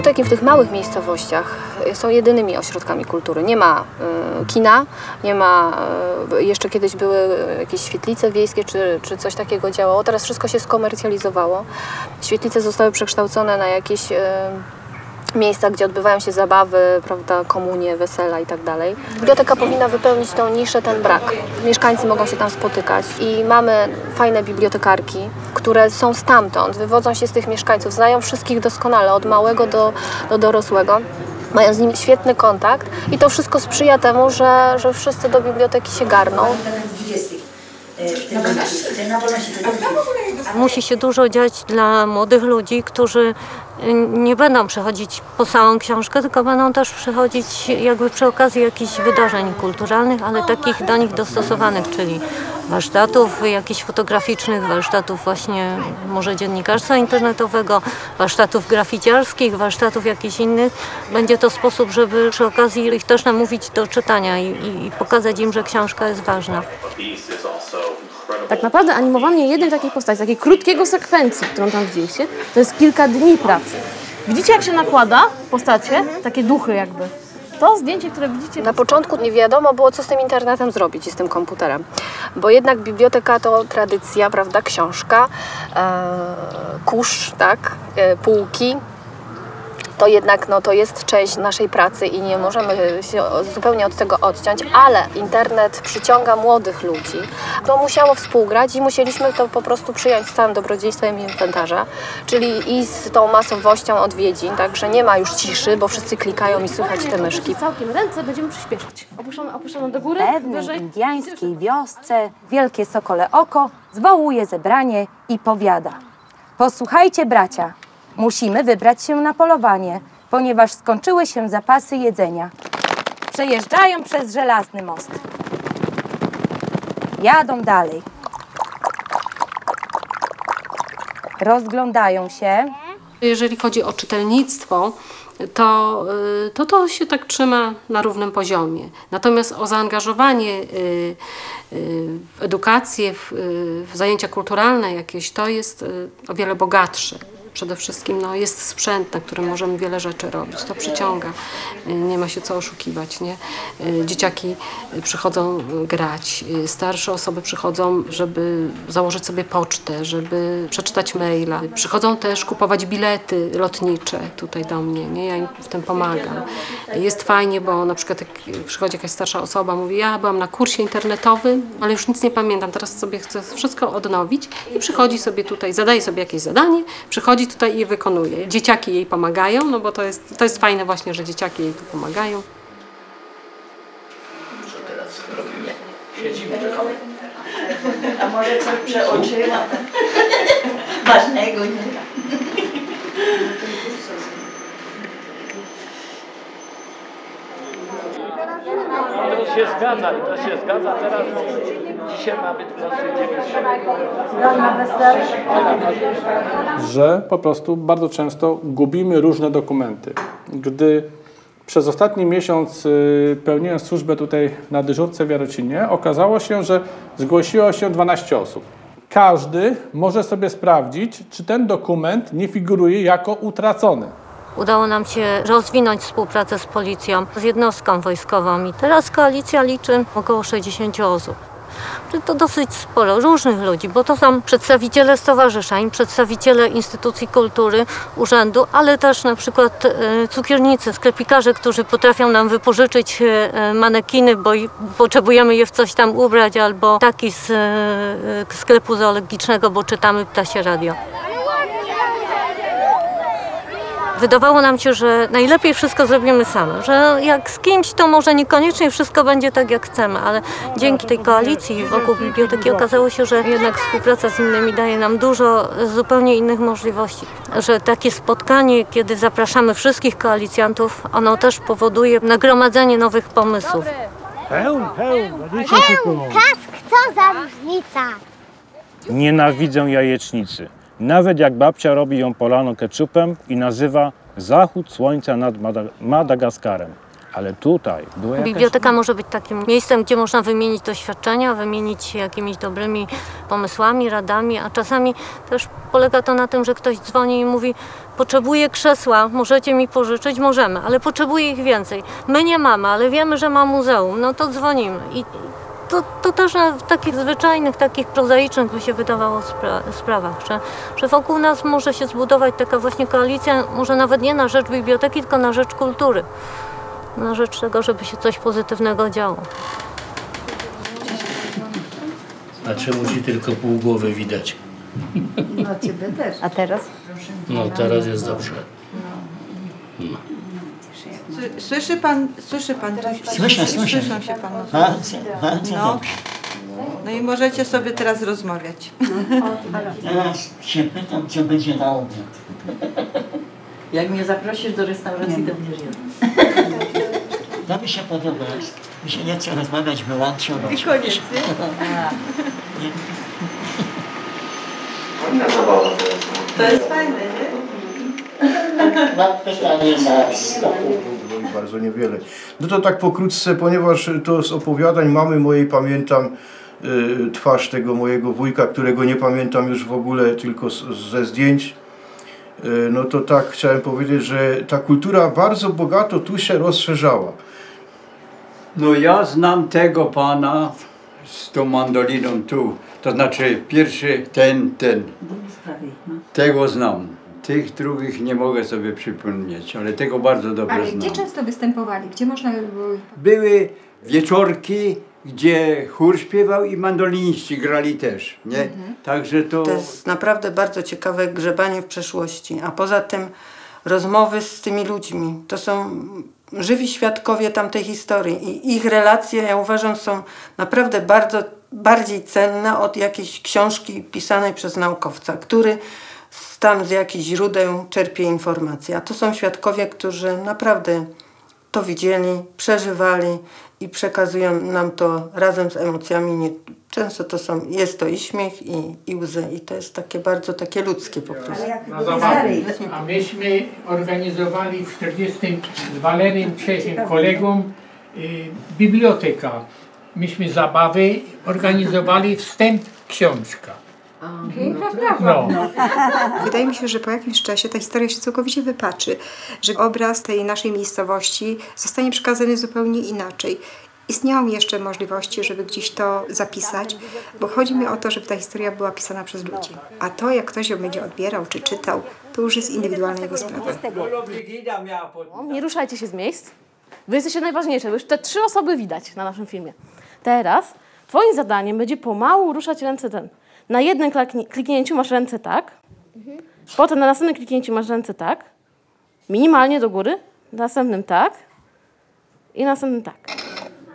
Biblioteki w tych małych miejscowościach są jedynymi ośrodkami kultury. Nie ma y, kina, nie ma, y, jeszcze kiedyś były jakieś świetlice wiejskie czy, czy coś takiego działało. Teraz wszystko się skomercjalizowało. Świetlice zostały przekształcone na jakieś y, miejsca, gdzie odbywają się zabawy, prawda, komunie, wesela i tak dalej. Biblioteka powinna wypełnić tą niszę, ten brak. Mieszkańcy mogą się tam spotykać i mamy fajne bibliotekarki, które są stamtąd, wywodzą się z tych mieszkańców, znają wszystkich doskonale, od małego do, do dorosłego. Mają z nimi świetny kontakt i to wszystko sprzyja temu, że, że wszyscy do biblioteki się garną. Musi się dużo dziać dla młodych ludzi, którzy nie będą przechodzić po samą książkę, tylko będą też przechodzić jakby przy okazji jakichś wydarzeń kulturalnych, ale takich do nich dostosowanych, czyli warsztatów jakichś fotograficznych, warsztatów właśnie może dziennikarstwa internetowego, warsztatów graficiarskich, warsztatów jakichś innych. Będzie to sposób, żeby przy okazji ich też namówić do czytania i, i pokazać im, że książka jest ważna. Tak naprawdę animowanie jednej takiej postaci, takiej krótkiego sekwencji, którą tam widzieliście, to jest kilka dni pracy. Widzicie, jak się nakłada postacie, takie duchy jakby. To zdjęcie, które widzicie... Na początku nie wiadomo było, co z tym internetem zrobić i z tym komputerem, bo jednak biblioteka to tradycja, prawda, książka, e, kurz, tak, e, półki, to jednak no, to jest część naszej pracy i nie możemy się zupełnie od tego odciąć, ale internet przyciąga młodych ludzi. To musiało współgrać i musieliśmy to po prostu przyjąć z całym dobrodziejstwem inwentarza, czyli i z tą masowością odwiedzin, także nie ma już ciszy, bo wszyscy klikają i słychać te myszki. Całkiem ręce będziemy przyspieszać. Opuszczono, opuszczono do góry, pewnej wyżej. indiańskiej wiosce wielkie sokole oko zwołuje zebranie i powiada. Posłuchajcie, bracia, musimy wybrać się na polowanie, ponieważ skończyły się zapasy jedzenia. Przejeżdżają przez żelazny most. Jadą dalej. Rozglądają się. Jeżeli chodzi o czytelnictwo, to, y, to to się tak trzyma na równym poziomie. Natomiast o zaangażowanie y, y, w edukację, w, zajęcia kulturalne jakieś, to jest o wiele bogatsze. Przede wszystkim no, jest sprzęt, na którym możemy wiele rzeczy robić. To przyciąga. Y, Nie ma się co oszukiwać. Nie? Y, Dzieciaki y, przychodzą grać. Starsze osoby przychodzą, żeby założyć sobie pocztę, żeby przeczytać maila. Przychodzą też kupować bilety lotnicze tutaj do mnie. Nie? Ja im w tym pomagam. Jest fajnie, bo na przykład jak przychodzi jakaś starsza osoba, mówi, ja byłam na kursie internetowym, ale już nic nie pamiętam, teraz sobie chcę wszystko odnowić i przychodzi sobie tutaj, zadaje sobie jakieś zadanie, przychodzi tutaj i je wykonuje. Dzieciaki jej pomagają, no bo to jest, to jest fajne właśnie, że dzieciaki jej tu pomagają. A może coś przeoczyłam? Ważnego nie. To się zgadza to się zgadza teraz, bo dzisiaj ma być 29 że po prostu bardzo często gubimy różne dokumenty. Gdy przez ostatni miesiąc y, pełniłem służbę tutaj na dyżurce w Jarocinie, okazało się, że zgłosiło się 12 osób. Każdy może sobie sprawdzić, czy ten dokument nie figuruje jako utracony. Udało nam się rozwinąć współpracę z policją, z jednostką wojskową i teraz koalicja liczy około 60 osób. To dosyć sporo różnych ludzi, bo to są przedstawiciele stowarzyszeń, przedstawiciele instytucji kultury, urzędu, ale też na przykład e, cukiernicy, sklepikarze, którzy potrafią nam wypożyczyć e, manekiny, bo potrzebujemy je w coś tam ubrać, albo taki z e, sklepu zoologicznego, bo czytamy ptasie radio. Wydawało nam się, że najlepiej wszystko zrobimy same, że jak z kimś, to może niekoniecznie wszystko będzie tak, jak chcemy, ale dzięki tej koalicji wokół biblioteki okazało się, że jednak współpraca z innymi daje nam dużo zupełnie innych możliwości. Że takie spotkanie, kiedy zapraszamy wszystkich koalicjantów, ono też powoduje nagromadzenie nowych pomysłów. Hełm, hełm, Kask, co za różnica? Nienawidzę jajecznicy. Nawet jak babcia robi ją polaną ketchupem i nazywa zachód słońca nad Mada- Madagaskarem. Ale tutaj była jakaś... Biblioteka może być takim miejscem, gdzie można wymienić doświadczenia, wymienić się jakimiś dobrymi pomysłami, radami, a czasami też polega to na tym, że ktoś dzwoni i mówi potrzebuję krzesła, możecie mi pożyczyć? Możemy, ale potrzebuję ich więcej. My nie mamy, ale wiemy, że ma muzeum, no to dzwonimy. I to, to też na w takich zwyczajnych, takich prozaicznych by się wydawało spra- sprawach, że, że wokół nas może się zbudować taka właśnie koalicja, może nawet nie na rzecz biblioteki, tylko na rzecz kultury na rzecz tego, żeby się coś pozytywnego działo. A czemu ci tylko pół głowy widać? No ciebie też. A teraz? No teraz jest dobrze. Słyszy pan, słyszy pan? Słyszę, słyszę. Słyszą się panu. No. No i możecie sobie teraz rozmawiać. Teraz się pytam, co będzie na obiad. Jak mnie zaprosisz do restauracji, to będziesz jadł. To mi się podoba. Mi się nie chce rozmawiać, wyłączył. I koniec, nie? To jest fajne, nie? Mam pytanie zaraz. i bardzo niewiele. No to tak pokrótce, ponieważ to z opowiadań mamy mojej pamiętam y, twarz tego mojego wujka, którego nie pamiętam już w ogóle, tylko z, ze zdjęć. Y, no to tak chciałem powiedzieć, że ta kultura bardzo bogato tu się rozszerzała. No ja znam tego pana z tą mandoliną tu. To znaczy pierwszy ten, ten. Tego znam. Tych drugich nie mogę sobie przypomnieć, ale tego bardzo dobrze Ale znam. gdzie często występowali? Gdzie można by było Były wieczorki, gdzie chór śpiewał i mandoliniści grali też, nie? Także to... To jest naprawdę bardzo ciekawe grzebanie w przeszłości. A poza tym rozmowy z tymi ludźmi. To są żywi świadkowie tamtej historii i ich relacje, ja uważam, są naprawdę bardzo bardziej cenne od jakiejś książki pisanej przez naukowca, który tam z jakichś źródeł czerpie informacje. A to są świadkowie, którzy naprawdę to widzieli, przeżywali i przekazują nam to razem z emocjami. Nie, często to są, jest to i śmiech, i, i łzy. I to jest takie bardzo takie ludzkie po prostu. Zabawy. A myśmy organizowali w 40 z Walerym Czechem kolegą y, biblioteka. Myśmy zabawy organizowali wstęp książka. Piękna sprawa. No. Wydaje mi się, że po jakimś czasie ta historia się całkowicie wypaczy, że obraz tej naszej miejscowości zostanie przekazany zupełnie inaczej. Istnieją jeszcze możliwości, żeby gdzieś to zapisać, bo chodzi mi o to, żeby ta historia była pisana przez ludzi. A to, jak ktoś ją będzie odbierał czy czytał, to już jest indywidualna jego sprawa. Nie ruszajcie się z miejsc. Wy jesteście najważniejsze, bo już te trzy osoby widać na naszym filmie. Teraz twoim zadaniem będzie pomału ruszać ręce ten. Na jednym kliknięciu masz ręce tak, potem na następnym kliknięciu masz ręce tak, minimalnie do góry, na następnym tak i na następnym tak.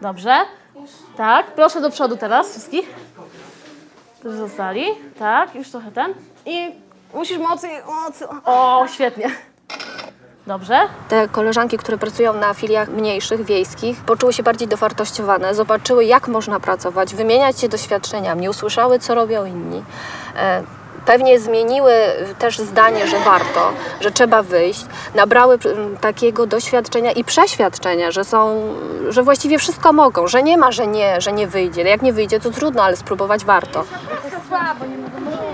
Dobrze? Tak, proszę do przodu teraz wszystkich. Którzy zostali. Tak, już trochę ten. I musisz mocniej, mocniej. O, świetnie. Dobrze? Te koleżanki, które pracują na filiach mniejszych, wiejskich, poczuły się bardziej dowartościowane, zobaczyły, jak można pracować, wymieniać się doświadczeniami, usłyszały, co robią inni. E, Pewnie zmieniły też zdanie, że warto, że trzeba wyjść. Nabrały mm, takiego doświadczenia i przeświadczenia, że są, że właściwie wszystko mogą, że nie ma, że nie, że nie wyjdzie. Jak nie wyjdzie, to trudno, ale spróbować warto.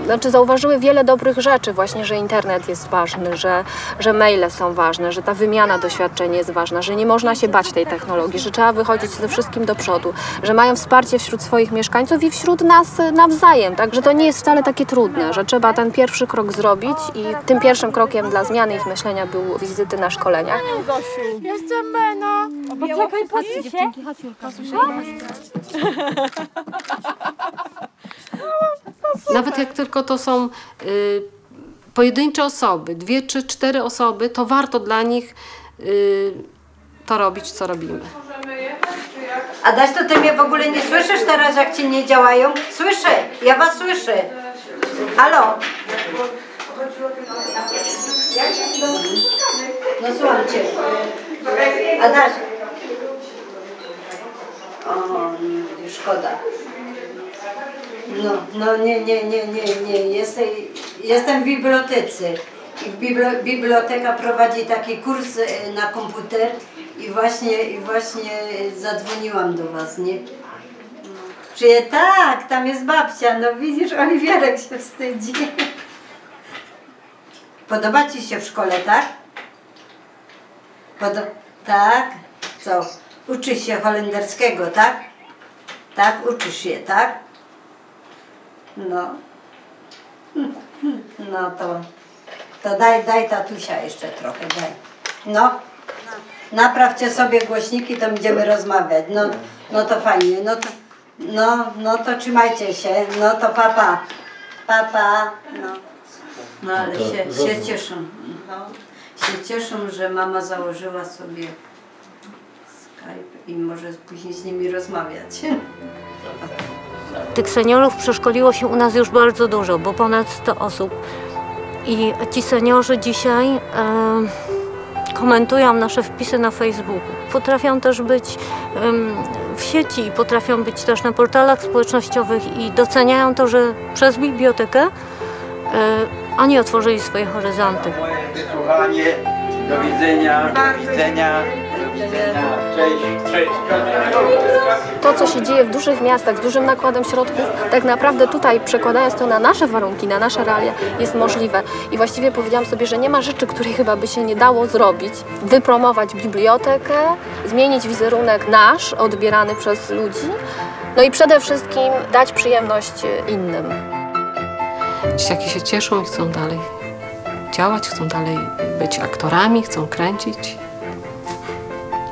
Znaczy zauważyły wiele dobrych rzeczy, właśnie, że internet jest ważny, że, że maile są ważne, że ta wymiana doświadczeń jest ważna, że nie można się bać tej technologii, że trzeba wychodzić ze wszystkim do przodu, że mają wsparcie wśród swoich mieszkańców i wśród nas nawzajem, także to nie jest wcale takie trudne, że trzeba ten pierwszy krok zrobić i tym pierwszym krokiem dla zmiany ich myślenia były wizyty na szkoleniach. Jeszcze Mena. Poczekaj, patrzcie Nawet jak tylko to są y, pojedyncze osoby, dwie czy cztery osoby, to warto dla nich y, to robić, co robimy. Adaś, to ty mnie w ogóle nie słyszysz teraz, jak ci nie działają? Słyszę, ja was słyszę. Halo? No słucham cię. Adaś. O, szkoda. No, no nie, nie, nie, nie, nie. Jestem, jestem w bibliotece. I bibli- biblioteka prowadzi taki kurs e, na komputer i właśnie, i właśnie zadzwoniłam do was, nie? Przyje, tak, tam jest babcia, no widzisz, Oliwierek się wstydzi. Podoba ci się w szkole, tak? Podo tak? Co? Uczysz się holenderskiego, tak? Tak, uczysz się, tak? No. No to, to daj, daj tatusia jeszcze trochę, daj. No. Naprawcie sobie głośniki, to będziemy rozmawiać. No, no to fajnie. No to, no, no to trzymajcie się. No to papa. Papa. No. No ale To się, się cieszą. No, się cieszą, że mama założyła sobie Skype i może później z nimi rozmawiać. Tych seniorów przeszkoliło się u nas już bardzo dużo, bo ponad 100 osób. I ci seniorzy dzisiaj e, komentują nasze wpisy na Facebooku. Potrafią też być em, w sieci, potrafią być też na portalach społecznościowych i doceniają to, że przez bibliotekę e, oni otworzyli swoje horyzonty. Wysłuchanie, do widzenia, do widzenia, To, co się dzieje w dużych miastach z dużym nakładem środków, tak naprawdę tutaj przekładając to na nasze warunki, na nasze realia, jest możliwe. I właściwie powiedziałam sobie, że nie ma rzeczy, której chyba by się nie dało zrobić. Wypromować bibliotekę, zmienić wizerunek nasz, odbierany przez ludzi, no i przede wszystkim dać przyjemność innym. Dzieciaki się cieszą i chcą dalej działać, chcą dalej być aktorami, chcą kręcić,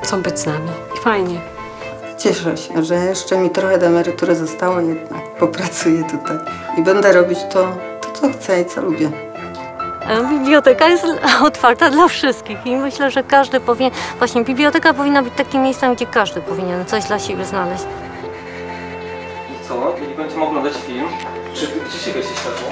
chcą być z nami. I fajnie. Cieszę się, że jeszcze mi trochę do emerytury zostało jednak. Popracuję tutaj i będę robić to, to co chcę i co lubię. Biblioteka jest otwarta dla wszystkich i myślę, że każdy powinien, właśnie biblioteka powinna być takim miejscem, gdzie każdy powinien coś dla siebie znaleźć. Co? Nie będziemy oglądać film. Czy dzisiaj się światło?